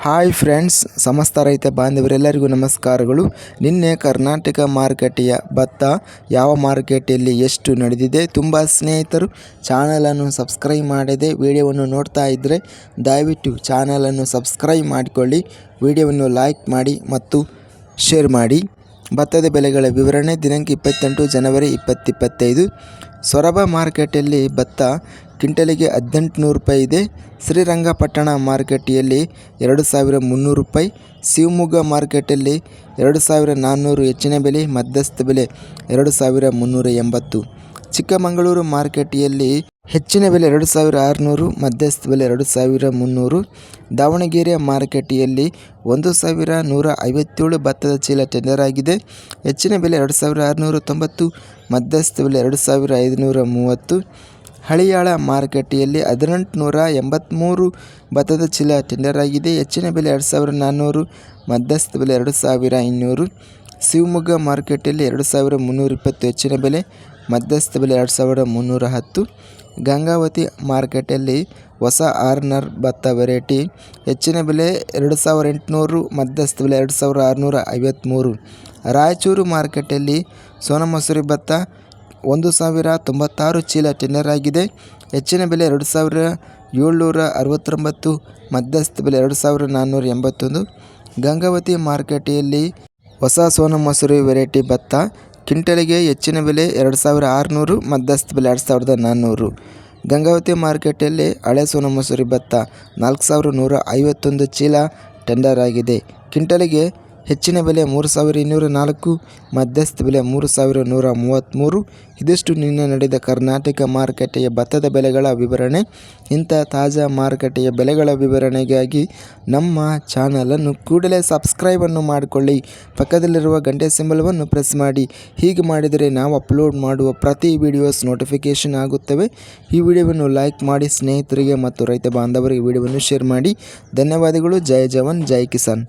Hi friends, ಸಮಸ್ತ ರೈತ ಬಾಂಧವರೆಲ್ಲರಿಗೂ ನಮಸ್ಕಾರಗಳು. ನಿನ್ನೆ ಕರ್ನಾಟಕ ಮಾರುಕಟ್ಟೆಯ ಭತ್ತ ಯಾವ ಮಾರುಕಟ್ಟೆಯಲ್ಲಿ ಎಷ್ಟು ನಡೆದಿದೆ ತುಂಬ ಸ್ನೇಹಿತರು ಚಾನಲನ್ನು ಸಬ್ಸ್ಕ್ರೈಬ್ ಮಾಡದೆ ವಿಡಿಯೋವನ್ನು ನೋಡ್ತಾ ಇದ್ದರೆ ದಯವಿಟ್ಟು ಚಾನಲನ್ನು ಸಬ್ಸ್ಕ್ರೈಬ್ ಮಾಡಿಕೊಳ್ಳಿ, ವಿಡಿಯೋವನ್ನು ಲೈಕ್ ಮಾಡಿ ಮತ್ತು ಶೇರ್ ಮಾಡಿ. ಭತ್ತದ ಬೆಲೆಗಳ ವಿವರಣೆ, ದಿನಾಂಕ ಇಪ್ಪತ್ತೆಂಟು ಜನವರಿ ಇಪ್ಪತ್ತಿಪ್ಪತ್ತೈದು. ಸೊರಬ ಮಾರುಕಟ್ಟೆಯಲ್ಲಿ ಭತ್ತ ಕ್ವಿಂಟಲಿಗೆ ಹದಿನೆಂಟು ನೂರು ರೂಪಾಯಿ ಇದೆ. ಶ್ರೀರಂಗಪಟ್ಟಣ ಮಾರುಕಟ್ಟೆಯಲ್ಲಿ ಎರಡು ಸಾವಿರ ಮುನ್ನೂರು ರೂಪಾಯಿ. ಶಿವಮೊಗ್ಗ ಮಾರುಕಟ್ಟೆಯಲ್ಲಿ ಎರಡು ಸಾವಿರ ನಾನ್ನೂರು ಹೆಚ್ಚಿನ ಬೆಲೆ, ಮಧ್ಯಸ್ಥ ಬೆಲೆ ಎರಡು ಸಾವಿರ ಮುನ್ನೂರ ಎಂಬತ್ತು. ಚಿಕ್ಕಮಗಳೂರು ಮಾರುಕಟ್ಟೆಯಲ್ಲಿ ಹೆಚ್ಚಿನ ಬೆಲೆ ಎರಡು ಸಾವಿರ ಆರುನೂರು, ಮಧ್ಯಸ್ಥ ಬೆಲೆ ಎರಡು ಸಾವಿರ ಮುನ್ನೂರು. ದಾವಣಗೆರೆ ಮಾರುಕಟ್ಟೆಯಲ್ಲಿ ಒಂದು ಸಾವಿರ ನೂರ ಐವತ್ತೇಳು ಭತ್ತದ ಚೀಲ ಟೆಂಡರ್ ಆಗಿದೆ. ಹೆಚ್ಚಿನ ಬೆಲೆ ಎರಡು ಸಾವಿರ ಆರುನೂರ ತೊಂಬತ್ತು, ಮಧ್ಯಸ್ಥ ಬೆಲೆ ಎರಡು ಸಾವಿರ ಐದುನೂರ ಮೂವತ್ತು. ಹಳಿಯಾಳ ಮಾರುಕಟ್ಟೆಯಲ್ಲಿ ಹದಿನೆಂಟು ನೂರ ಎಂಬತ್ತ್ಮೂರು ಭತ್ತದ ಚೀಲ ಟೆಂಡರ್ ಆಗಿದೆ. ಹೆಚ್ಚಿನ ಬೆಲೆ ಎರಡು ಸಾವಿರ ನಾನ್ನೂರು, ಮಧ್ಯಸ್ಥ ಬೆಲೆ ಎರಡು ಸಾವಿರ ಇನ್ನೂರು. ಶಿವಮೊಗ್ಗ ಮಾರುಕಟ್ಟೆಯಲ್ಲಿ ಎರಡು ಸಾವಿರ ಮುನ್ನೂರ ಇಪ್ಪತ್ತು ಹೆಚ್ಚಿನ ಬೆಲೆ. ಮಧ್ಯಸ್ಥ ಬೆಲೆ ಎರಡು ಸಾವಿರದ ಮುನ್ನೂರ ಹತ್ತು. ಗಂಗಾವತಿ ಮಾರ್ಕೆಟಲ್ಲಿ ಹೊಸ ಆರ್ನರ್ ಭತ್ತ ವೆರೈಟಿ. ಹೆಚ್ಚಿನ ಬೆಲೆ ಎರಡು ಸಾವಿರ ಎಂಟುನೂರು, ಮಧ್ಯಸ್ಥ ಬೆಲೆ ಎರಡು ಸಾವಿರ ಆರುನೂರ ಐವತ್ತ್ಮೂರು ರಾಯಚೂರು ಮಾರ್ಕೆಟಲ್ಲಿ ಸೋನಮಸೂರಿ ಭತ್ತ ಒಂದು ಸಾವಿರ ತೊಂಬತ್ತಾರು ಚೀಲ ಟೆನ್ನರ್ ಆಗಿದೆ. ಹೆಚ್ಚಿನ ಬೆಲೆ ಎರಡು ಸಾವಿರ ಏಳ್ನೂರ ಅರವತ್ತೊಂಬತ್ತು, ಮಧ್ಯಸ್ಥ ಬೆಲೆ ಎರಡು ಸಾವಿರ ನಾನ್ನೂರ ಎಂಬತ್ತೊಂದು. ಗಂಗಾವತಿ ಮಾರುಕಟ್ಟೆಯಲ್ಲಿ ಹೊಸ ಸೋನಮಸೂರಿ ವೆರೈಟಿ ಭತ್ತ ಕ್ವಿಂಟಲಿಗೆ ಹೆಚ್ಚಿನ ಬೆಲೆ ಎರಡು ಸಾವಿರ ಆರುನೂರು, ಮಧ್ಯಸ್ಥ ಬೆಲೆ ಎರಡು ಸಾವಿರದ ನಾನ್ನೂರು. ಗಂಗಾವತಿ ಮಾರ್ಕೆಟಲ್ಲಿ ಹಳೆ ಸೋನ ಮಸೂರಿ ಭತ್ತ ನಾಲ್ಕು ಸಾವಿರ ನೂರ ಐವತ್ತೊಂದು ಚೀಲ ಟೆಂಡರ್ ಆಗಿದೆ. ಕ್ವಿಂಟಲಿಗೆ ಹೆಚ್ಚಿನ ಬೆಲೆ ಮೂರು ಸಾವಿರ ಇನ್ನೂರ ನಾಲ್ಕು, ಮಧ್ಯಸ್ಥ ಬೆಲೆ ಮೂರು ಸಾವಿರ ನೂರ ಮೂವತ್ತ್ಮೂರು. ಇದಿಷ್ಟು ನಿನ್ನೆ ನಡೆದ ಕರ್ನಾಟಕ ಮಾರುಕಟ್ಟೆಯ ಭತ್ತದ ಬೆಲೆಗಳ ವಿವರಣೆ. ಇಂಥ ತಾಜಾ ಮಾರುಕಟ್ಟೆಯ ಬೆಲೆಗಳ ವಿವರಣೆಗಾಗಿ ನಮ್ಮ ಚಾನಲನ್ನು ಕೂಡಲೇ ಸಬ್ಸ್ಕ್ರೈಬನ್ನು ಮಾಡಿಕೊಳ್ಳಿ. ಪಕ್ಕದಲ್ಲಿರುವ ಗಂಟೆ ಸಿಂಬಲವನ್ನು ಪ್ರೆಸ್ ಮಾಡಿ. ಹೀಗೆ ಮಾಡಿದರೆ ನಾವು ಅಪ್ಲೋಡ್ ಮಾಡುವ ಪ್ರತಿ ವಿಡಿಯೋಸ್ ನೋಟಿಫಿಕೇಷನ್ ಆಗುತ್ತವೆ. ಈ ವಿಡಿಯೋವನ್ನು ಲೈಕ್ ಮಾಡಿ, ಸ್ನೇಹಿತರಿಗೆ ಮತ್ತು ರೈತ ಬಾಂಧವರಿಗೆ ವಿಡಿಯೋವನ್ನು ಶೇರ್ ಮಾಡಿ. ಧನ್ಯವಾದಗಳು. ಜೈ ಜವಾನ್, ಜೈ ಕಿಸಾನ್.